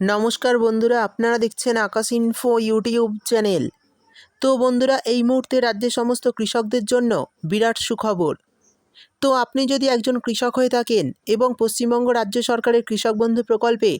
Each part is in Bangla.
নমস্কার বন্ধুরা, আপনারা দেখছেন আকাশ ইনফো ইউটিউব চ্যানেল তো বন্ধুরা, এই মুহূর্তে রাজ্যের সমস্ত কৃষকদের জন্য বিরাট সুখবর। তো আপনি যদি একজন কৃষক হয়ে থাকেন এবং পশ্চিমবঙ্গ রাজ্য সরকারের কৃষক বন্ধু প্রকল্পে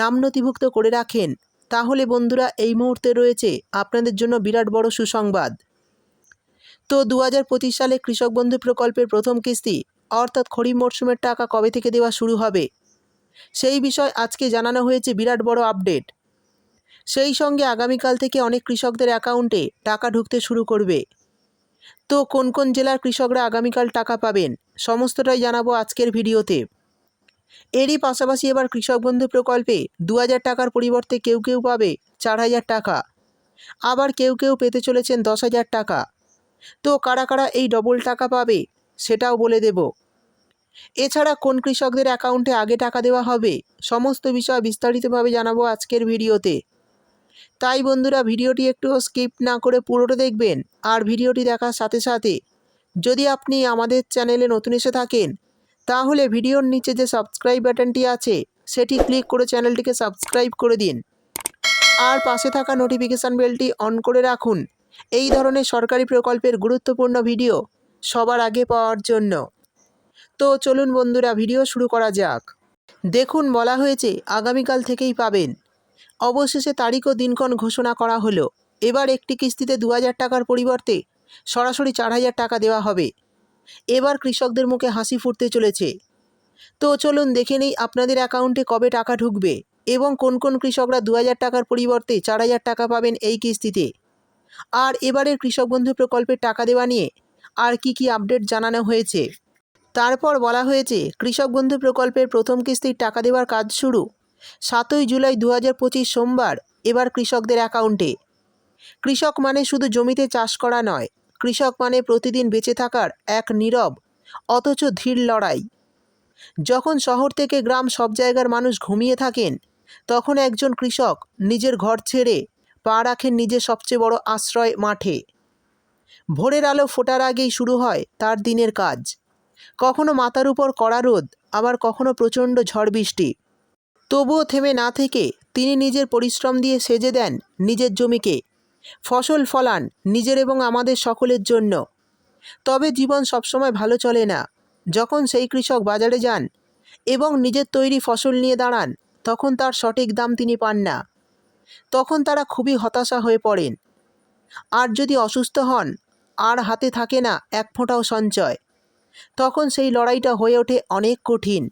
নাম নথিভুক্ত করে রাখেন, তাহলে বন্ধুরা, এই মুহূর্তে রয়েছে আপনাদের জন্য বিরাট বড় সুসংবাদ। তো দু হাজার পঁচিশ সালে কৃষক বন্ধু প্রকল্পের প্রথম কিস্তি, অর্থাৎ খরিফ মরশুমের টাকা কবে থেকে দেওয়া শুরু হবে? সেই বিষয় আজকে জানানো হয়েছে বিরাট বড় আপডেট। সেই সঙ্গে আগামীকাল থেকে অনেক কৃষকদের অ্যাকাউন্টে টাকা ঢুকতে শুরু করবে। তো কোন কোন জেলার কৃষকরা আগামীকাল টাকা পাবেন, সমস্তটাই জানাব আজকের ভিডিওতে। এরই পাশাপাশি এবার কৃষক বন্ধু প্রকল্পে দু হাজার টাকার পরিবর্তে কেউ কেউ পাবে চার হাজার টাকা। আবার কেউ কেউ পেতে চলেছেন দশ হাজার টাকা। তো কারা কারা এই ডবল টাকা পাবে, সেটাও বলে দেবো। এছাড়া কোন কৃষকদের অ্যাকাউন্টে আগে টাকা দেওয়া হবে? সমস্ত বিষয় বিস্তারিতভাবে জানাব আজকের ভিডিওতে। তাই বন্ধুরা, ভিডিওটি একটু স্কিপ না করে পুরোটা দেখবেন আর ভিডিওটি দেখার সাথে সাথে যদি আপনি আমাদের চ্যানেলে নতুন এসে থাকেন, তাহলে ভিডিওর নিচে যে সাবস্ক্রাইব বাটনটি আছে, সেটি ক্লিক করে চ্যানেলটিকে সাবস্ক্রাইব করে দিন। আর পাশে থাকা নোটিফিকেশান বেলটি অন করে রাখুন। এই ধরনের সরকারি প্রকল্পের গুরুত্বপূর্ণ ভিডিও সবার আগে পাওয়ার জন্য। তো চলুন বন্ধুরা ভিডিও শুরু করা যাক। দেখুন, বলা হয়েছে আগামীকাল থেকেই পাবেন। অবশেষে তারিখ ও দিনক্ষণ ঘোষণা করা হলো। এবার একটি কিস্তিতে দু হাজার টাকার পরিবর্তে সরাসরি চার হাজার টাকা দেওয়া হবে। এবার কৃষকদের মুখে হাসি ফুটতে চলেছে। তো চলুন দেখে নেই আপনাদের অ্যাকাউন্টে কবে টাকা ঢুকবে এবং কোন কোন কৃষকরা দু হাজার টাকার পরিবর্তে চার হাজার টাকা পাবেন এই কিস্তিতে। আর এবারের কৃষক বন্ধু প্রকল্পের টাকা দেওয়া নিয়ে আর কি কি আপডেট জানানো হয়েছে? তারপর বলা হয়েছে, কৃষক বন্ধু প্রকল্পের প্রথম কিস্তির টাকা দেওয়ার কাজ শুরু। সাতই জুলাই দু হাজার পঁচিশ সোমবার, এবার কৃষকদের অ্যাকাউন্টে। কৃষক মানে শুধু জমিতে চাষ করা নয়, কৃষক মানে প্রতিদিন বেঁচে থাকার এক নীরব, অথচ ধীর লড়াই। যখন শহর থেকে গ্রাম সব জায়গার মানুষ ঘুমিয়ে থাকেন, তখন একজন কৃষক নিজের ঘর ছেড়ে পা রাখেন নিজের সবচেয়ে বড় আশ্রয় মাঠে। ভোরের আলো ফোটার আগেই শুরু হয় তার দিনের কাজ। কখনো মাথার উপর কড়া রোদ, আবার কখনো প্রচণ্ড ঝড় বৃষ্টি। তবুও থেমে না থেকে তিনি নিজের পরিশ্রম দিয়ে সেজে দেন নিজের জমিকে। ফসল ফলান নিজের এবং আমাদের সকলের জন্য। তবে জীবন সবসময় ভালো চলে না। যখন সেই কৃষক বাজারে যান এবং নিজের তৈরি ফসল নিয়ে দাঁড়ান, তখন তার সঠিক দাম তিনি পান না। তখন তারা খুবই হতাশা হয়ে পড়েন। আর যদি অসুস্থ হন, আর হাতে থাকে না এক ফোঁটাও সঞ্চয়। তখন সেই লড়াইটা হয়ে ওঠে অনেক কঠিন।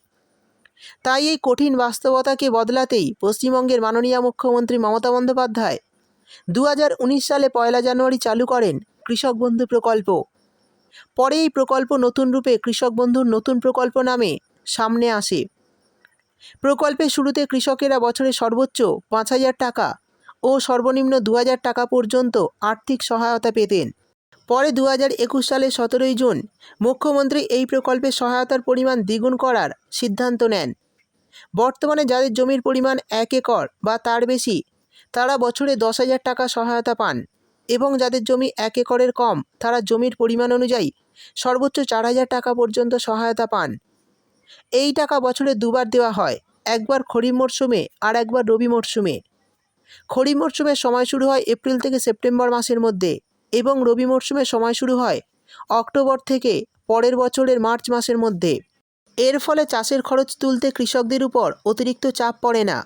তাই এই কঠিন বাস্তবতাকে বদলাতেই পশ্চিমবঙ্গের মাননীয় মুখ্যমন্ত্রী মমতা বন্দ্যোপাধ্যায় দু হাজার উনিশ সালে পয়লা জানুয়ারি চালু করেন কৃষক বন্ধু প্রকল্প। পরে এই প্রকল্প নতুন রূপে কৃষক বন্ধুর নতুন প্রকল্প নামে সামনে আসে। প্রকল্পের শুরুতে কৃষকেরা বছরে সর্বোচ্চ পাঁচ হাজার টাকা ও সর্বনিম্ন দু হাজার টাকা পর্যন্ত আর্থিক সহায়তা পেতেন। পরে দু একুশ সালের সতেরোই জুন মুখ্যমন্ত্রী এই প্রকল্পের সহায়তার পরিমাণ দ্বিগুণ করার সিদ্ধান্ত নেন। বর্তমানে যাদের জমির পরিমাণ এক একর বা তার বেশি, তারা বছরে দশ হাজার টাকা সহায়তা পান এবং যাদের জমি এক একরের কম, তারা জমির পরিমাণ অনুযায়ী সর্বোচ্চ চার হাজার টাকা পর্যন্ত সহায়তা পান। এই টাকা বছরে দুবার দেওয়া হয়, একবার খরিফ মরশুমে আর একবার রবি মরশুমে। খরিফ মরশুমের সময় শুরু হয় এপ্রিল থেকে সেপ্টেম্বর মাসের মধ্যে। এবং রবি মরশুমের সময় শুরু হয় অক্টোবর থেকে পরের বছরের মার্চ মাসের মধ্যে। এর ফলে চাষের খরচ তুলতে কৃষকদের উপর অতিরিক্ত চাপ পড়ে না।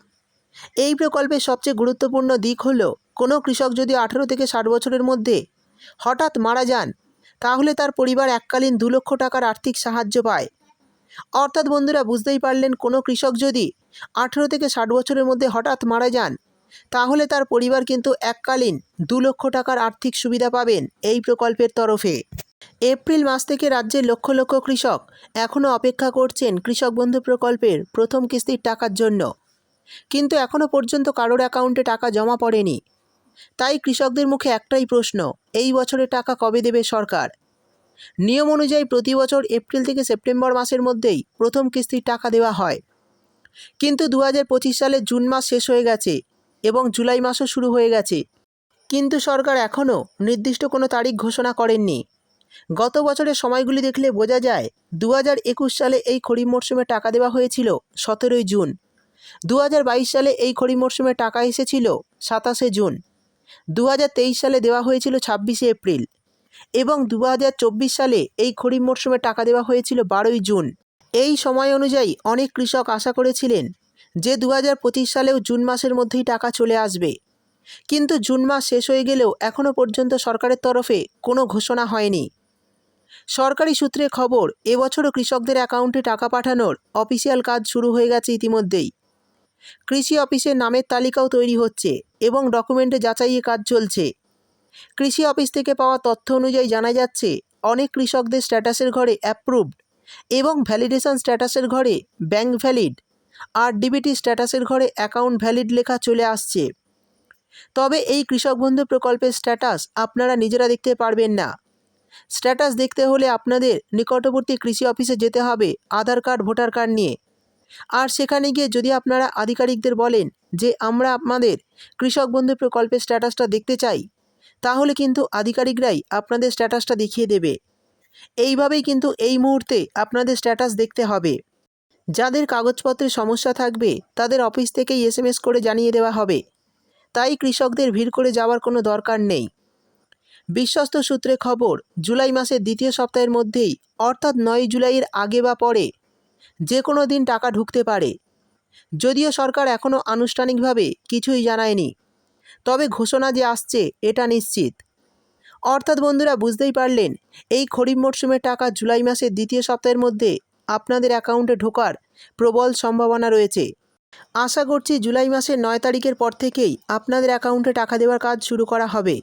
এই প্রকল্পের সবচেয়ে গুরুত্বপূর্ণ দিক হল, কোনো কৃষক যদি আঠেরো থেকে ষাট বছরের মধ্যে হঠাৎ মারা যান, তাহলে তার পরিবার এককালীন দু লক্ষ টাকার আর্থিক সাহায্য পায়। অর্থাৎ বন্ধুরা, বুঝতেই পারলেন, কোনো কৃষক যদি আঠেরো থেকে ষাট বছরের মধ্যে হঠাৎ মারা যান তাহলে তার পরিবার কিন্তু এককালীন দু লক্ষ টাকার আর্থিক সুবিধা পাবেন এই প্রকল্পের তরফে। এপ্রিল মাস থেকে রাজ্যের লক্ষ লক্ষ কৃষক এখনও অপেক্ষা করছেন কৃষক বন্ধু প্রকল্পের প্রথম কিস্তির টাকার জন্য। কিন্তু এখনও পর্যন্ত কারোর অ্যাকাউন্টে টাকা জমা পড়েনি। তাই কৃষকদের মুখে একটাই প্রশ্ন, এই বছরে টাকা কবে দেবে সরকার? নিয়ম অনুযায়ী প্রতি বছর এপ্রিল থেকে সেপ্টেম্বর মাসের মধ্যেই প্রথম কিস্তির টাকা দেওয়া হয়। কিন্তু দু সালের জুন মাস শেষ হয়ে গেছে। এবং জুলাই মাসও শুরু হয়ে গেছে। কিন্তু সরকার এখনও নির্দিষ্ট কোনো তারিখ ঘোষণা করেননি। গত বছরের সময়গুলি দেখলে বোঝা যায় দু একুশ সালে এই খরিফ মরশুমে টাকা দেওয়া হয়েছিল সতেরোই জুন। দু হাজার বাইশ সালে এই খরিফ মরশুমে টাকা এসেছিল সাতাশে জুন। দু হাজার তেইশ সালে দেওয়া হয়েছিল ছাব্বিশে এপ্রিল। এবং দু হাজার চব্বিশ সালে এই খরিফ মরশুমে টাকা দেওয়া হয়েছিল বারোই জুন। এই সময় অনুযায়ী অনেক কৃষক আশা করেছিলেন যে দু হাজার পঁচিশ সালেও জুন মাসের মধ্যেই টাকা চলে আসবে। কিন্তু জুন মাস শেষ হয়ে গেলেও এখনও পর্যন্ত সরকারের তরফে কোনো ঘোষণা হয়নি। সরকারি সূত্রে খবর, এবছরও কৃষকদের অ্যাকাউন্টে টাকা পাঠানোর অফিসিয়াল কাজ শুরু হয়ে গেছে ইতিমধ্যেই। কৃষি অফিসের নামের তালিকাও তৈরি হচ্ছে এবং ডকুমেন্টে যাচাইয়ে কাজ চলছে। কৃষি অফিস থেকে পাওয়া তথ্য অনুযায়ী জানা যাচ্ছে, অনেক কৃষকদের স্ট্যাটাসের ঘরে অ্যাপ্রুভড এবং ভ্যালিডেশন স্ট্যাটাসের ঘরে ব্যাংক ভ্যালিড। আর ডিবিটি স্ট্যাটাসের ঘরে অ্যাকাউন্ট ভ্যালিড লেখা চলে আসছে। তবে এই কৃষক বন্ধু প্রকল্পের স্ট্যাটাস আপনারা নিজেরা দেখতে পারবেন না। স্ট্যাটাস দেখতে হলে আপনাদের নিকটবর্তী কৃষি অফিসে যেতে হবে আধার কার্ড, ভোটার কার্ড নিয়ে। আর সেখানে গিয়ে যদি আপনারা আধিকারিকদের বলেন যে আমরা আপনাদের কৃষক বন্ধু প্রকল্পের স্ট্যাটাসটা দেখতে চাই, তাহলে কিন্তু আধিকারিকরাই আপনাদের স্ট্যাটাসটা দেখিয়ে দেবে। এইভাবেই কিন্তু এই মুহূর্তে আপনাদের স্ট্যাটাস দেখতে হবে। যাদের কাগজপত্রের সমস্যা থাকবে, তাদের অফিস থেকেই এসএমএস করে জানিয়ে দেওয়া হবে। তাই কৃষকদের ভিড় করে যাওয়ার কোনো দরকার নেই। বিশ্বস্ত সূত্রে খবর, জুলাই মাসের দ্বিতীয় সপ্তাহের মধ্যেই, অর্থাৎ নয় জুলাইয়ের আগে বা পরে যে কোনো দিন টাকা ঢুকতে পারে। যদিও সরকার এখনও আনুষ্ঠানিকভাবে কিছুই জানায়নি। তবে ঘোষণা যে আসছে, এটা নিশ্চিত। অর্থাৎ বন্ধুরা, বুঝতেই পারলেন, এই খরিফ মরশুমের টাকা জুলাই মাসের দ্বিতীয় সপ্তাহের মধ্যে আপনাদের অ্যাকাউন্টে ঢোকার প্রবল সম্ভাবনা রয়েছে। আশা করছি জুলাই মাসের নয় তারিখের পর থেকেই আপনাদের অ্যাকাউন্টে টাকা দেওয়ার কাজ শুরু করা হবে।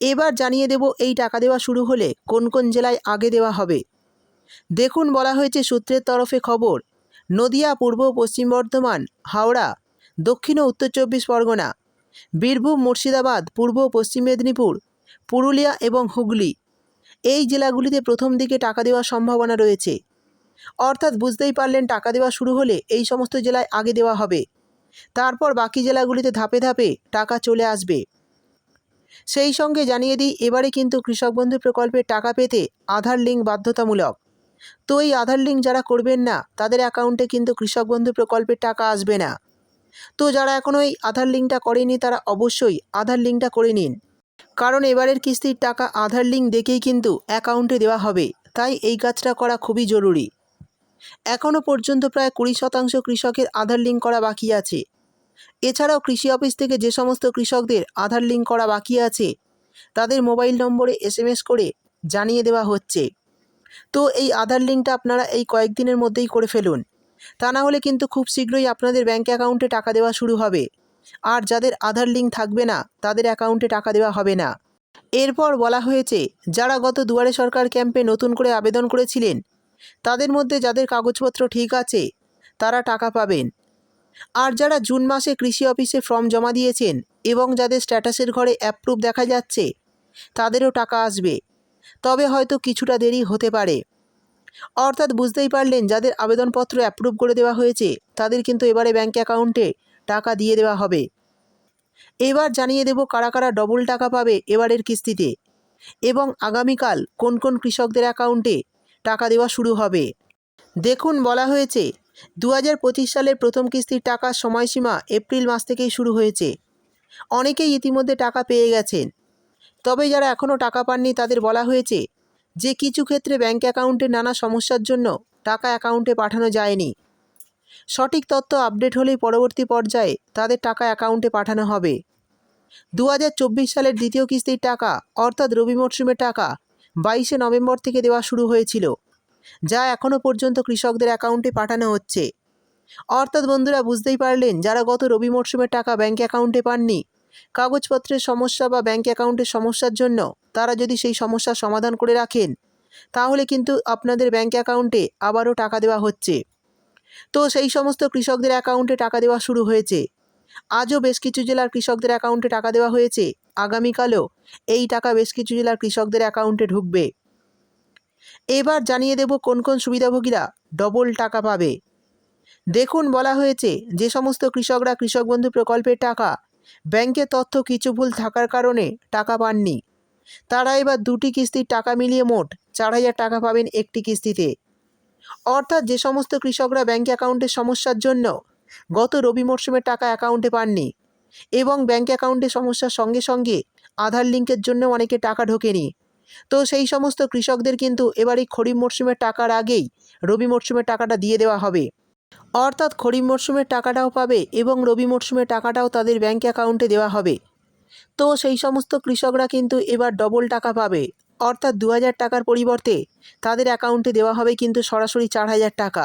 এবার জানিয়ে দেব এই টাকা দেওয়া শুরু হলে কোন কোন জেলায় আগে দেওয়া হবে। দেখুন বলা হয়েছে সূত্রের তরফে খবর, নদিয়া, পূর্ব, পশ্চিম বর্ধমান, হাওড়া, দক্ষিণ ও উত্তর চব্বিশ পরগনা, বীরভূম, মুর্শিদাবাদ, পূর্ব, পশ্চিম মেদিনীপুর, পুরুলিয়া এবং হুগলি। এই জেলাগুলিতে প্রথম দিকে টাকা দেওয়ার সম্ভাবনা রয়েছে। অর্থাৎ বুঝতেই পারলেন টাকা দেওয়া শুরু হলে এই সমস্ত জেলায় আগে দেওয়া হবে। তারপর বাকি জেলাগুলিতে ধাপে ধাপে টাকা চলে আসবে। সেই সঙ্গে জানিয়ে দিই, এবারে কিন্তু কৃষক বন্ধু প্রকল্পের টাকা পেতে আধার লিঙ্ক বাধ্যতামূলক। তো এই আধার লিঙ্ক যারা করবেন না, তাদের অ্যাকাউন্টে কিন্তু কৃষক বন্ধু প্রকল্পের টাকা আসবে না। তো যারা এখনও এই আধার লিঙ্কটা করেনি, তারা অবশ্যই আধার লিঙ্কটা করে নিন। কারণ এবারের কিস্তির টাকা আধার লিঙ্ক দেখেই কিন্তু অ্যাকাউন্টে দেওয়া হবে। তাই এই কাজটা করা খুবই জরুরি। এখনও পর্যন্ত প্রায় কুড়ি শতাংশ কৃষকের আধার লিঙ্ক করা বাকি আছে। এছাড়াও কৃষি অফিস থেকে যে সমস্ত কৃষকদের আধার লিঙ্ক করা বাকি আছে, তাদের মোবাইল নম্বরে এসএমএস করে জানিয়ে দেওয়া হচ্ছে। তো এই আধার লিঙ্কটা আপনারা এই কয়েকদিনের মধ্যেই করে ফেলুন। তা না হলে কিন্তু খুব শীঘ্রই আপনাদের ব্যাঙ্ক অ্যাকাউন্টে টাকা দেওয়া শুরু হবে। আর যাদের আধার লিঙ্ক থাকবে না, তাদের অ্যাকাউন্টে টাকা দেওয়া হবে না। এরপর বলা হয়েছে, যারা গত দুয়ারে সরকার ক্যাম্পে নতুন করে আবেদন করেছিলেন তাদের মধ্যে যাদের কাগজপত্র ঠিক আছে, তারা টাকা পাবেন। আর যারা জুন মাসে কৃষি অফিসে ফর্ম জমা দিয়েছেন এবং যাদের স্ট্যাটাসের ঘরে অ্যাপ্রুভ দেখা যাচ্ছে, তাদেরও টাকা আসবে। তবে হয়তো কিছুটা দেরি হতে পারে। অর্থাৎ বুঝতেই পারলেন, যাদের আবেদনপত্র অ্যাপ্রুভ করে দেওয়া হয়েছে, তাদের কিন্তু এবারে ব্যাঙ্ক অ্যাকাউন্টে টাকা দিয়ে দেওয়া হবে। এবার জানিয়ে দেব কারা কারা ডবল টাকা পাবে এবারের কিস্তিতে। এবং আগামীকাল কোন কোন কৃষকদের অ্যাকাউন্টে টাকা দেওয়া শুরু হবে। দেখুন, বলা হয়েছে দু হাজার পঁচিশ সালের প্রথম কিস্তির টাকার সময়সীমা এপ্রিল মাস থেকেই শুরু হয়েছে। অনেকেই ইতিমধ্যে টাকা পেয়ে গেছেন। তবে যারা এখনও টাকা পাননি, তাদের বলা হয়েছে যে, কিছু ক্ষেত্রে ব্যাঙ্ক অ্যাকাউন্টে নানা সমস্যার জন্য টাকা অ্যাকাউন্টে পাঠানো যায়নি। সঠিক তথ্য আপডেট হলেই পরবর্তী পর্যায়ে তাদের টাকা অ্যাকাউন্টে পাঠানো হবে। দু হাজার চব্বিশ সালের দ্বিতীয় কিস্তির টাকা, অর্থাৎ রবি মরশুমের টাকা বাইশে নভেম্বর থেকে দেওয়া শুরু হয়েছিল, যা এখনও পর্যন্ত কৃষকদের অ্যাকাউন্টে পাঠানো হচ্ছে। অর্থাৎ বন্ধুরা, বুঝতেই পারলেন, যারা গত রবি মরশুমের টাকা ব্যাঙ্ক অ্যাকাউন্টে পাননি, কাগজপত্রের সমস্যা বা ব্যাঙ্ক অ্যাকাউন্টের সমস্যার জন্য তারা যদি সেই সমস্যার সমাধান করে রাখেন, তাহলে কিন্তু আপনাদের ব্যাঙ্ক অ্যাকাউন্টে আবারও টাকা দেওয়া হচ্ছে। তো সেই সমস্ত কৃষকদের অ্যাকাউন্টে টাকা দেওয়া শুরু হয়েছে। আজও বেশ কিছু জেলার কৃষকদের অ্যাকাউন্টে টাকা দেওয়া হয়েছে। আগামীকালও এই টাকা বেশ কিছু জেলার কৃষকদের অ্যাকাউন্টে ঢুকবে। এবার জানিয়ে দেব কোন কোন সুবিধাভোগীরা ডবল টাকা পাবে। দেখুন, বলা হয়েছে যে সমস্ত কৃষকরা কৃষক বন্ধু প্রকল্পের টাকা, ব্যাংকে তথ্য কিছু ভুল থাকার কারণে টাকা পাননি। তারা এবার দুটি কিস্তির টাকা মিলিয়ে মোট চার হাজার টাকা পাবেন একটি কিস্তিতে। অর্থাৎ যে সমস্ত কৃষকরা ব্যাঙ্ক অ্যাকাউন্টের সমস্যার জন্য গত রবি মরশুমের টাকা অ্যাকাউন্টে পাননি এবং ব্যাঙ্ক অ্যাকাউন্টে সমস্যার সঙ্গে সঙ্গে আধার লিঙ্কের জন্য অনেকে টাকা ঢোকেনি। তো সেই সমস্ত কৃষকদের কিন্তু এবার এই খরিফ মরশুমের টাকার আগেই রবি মরশুমের টাকাটা দিয়ে দেওয়া হবে। অর্থাৎ খরিফ মরশুমের টাকাটাও পাবে এবং রবি মরশুমের টাকাটাও তাদের ব্যাঙ্ক অ্যাকাউন্টে দেওয়া হবে। তো সেই সমস্ত কৃষকরা কিন্তু এবার ডবল টাকা পাবে। অর্থাৎ দু হাজার টাকার পরিবর্তে তাদের অ্যাকাউন্টে দেওয়া হবে কিন্তু সরাসরি চার হাজার টাকা।